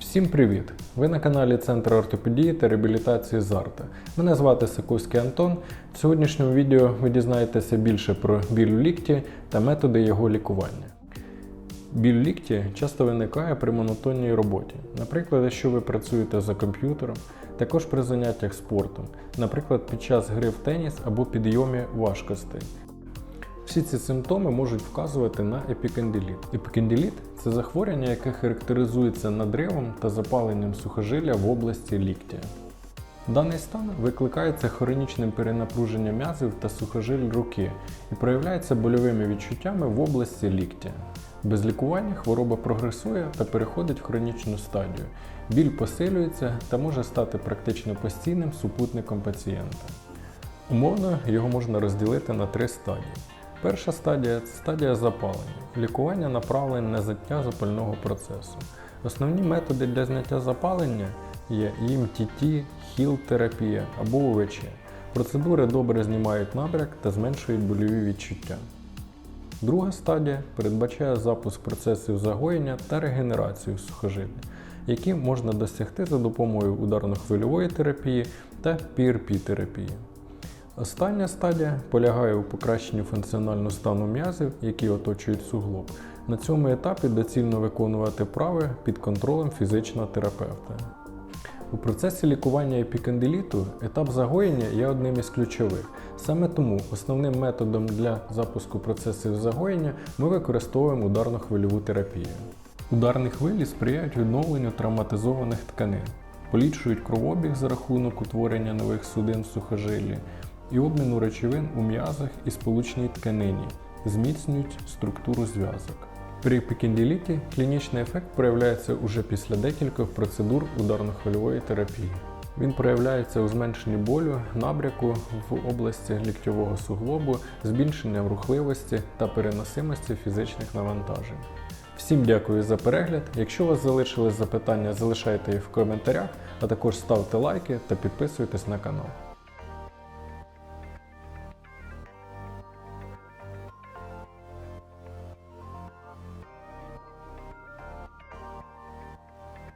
Всім привіт! Ви на каналі Центру ортопедії та реабілітації ЗАРТа. Мене звати Сикуський Антон. В сьогоднішньому відео ви дізнаєтеся більше про біль у лікті та методи його лікування. Біль у лікті часто виникає при монотонній роботі, наприклад, якщо ви працюєте за комп'ютером, також при заняттях спортом, наприклад, під час гри в теніс або підйомі важкостей. Всі ці симптоми можуть вказувати на епікандиліт. Епікандиліт це захворювання, яке характеризується надривом та запаленням сухожилля в області ліктя. Даний стан викликається хронічним перенапруженням м'язів та сухожиль руки і проявляється больовими відчуттями в області ліктя. Без лікування хвороба прогресує та переходить в хронічну стадію. Біль посилюється та може стати практично постійним супутником пацієнта. Умовно його можна розділити на три стадії. Перша стадія це стадія запалення. Лікування направлене на зняття запального процесу. Основні методи для зняття запалення є ІМТТ, хіл-терапія або УВЧ. Процедури добре знімають набряк та зменшують больові відчуття. Друга стадія передбачає запуск процесів загоєння та регенерацію сухожилля, які можна досягти за допомогою ударно-хвильової терапії та PRP-терапії. Остання стадія полягає у покращенні функціонального стану м'язів, які оточують суглоб. На цьому етапі доцільно виконувати вправи під контролем фізичного терапевта. У процесі лікування епікандиліту етап загоєння є одним із ключових. Саме тому основним методом для запуску процесів загоєння ми використовуємо ударно-хвильову терапію. Ударні хвилі сприяють відновленню травматизованих тканин, поліпшують кровообіг за рахунок утворення нових судин в сухожиллі і обміну речовин у м'язах і сполучній тканині, зміцнюють структуру зв'язок. При епікендиліті клінічний ефект проявляється уже після декількох процедур ударно-хвильової терапії. Він проявляється у зменшенні болю, набряку в області ліктьового суглобу, збільшенням рухливості та переносимості фізичних навантажень. Всім дякую за перегляд. Якщо у вас залишились запитання, залишайте їх в коментарях, а також ставте лайки та підписуйтесь на канал.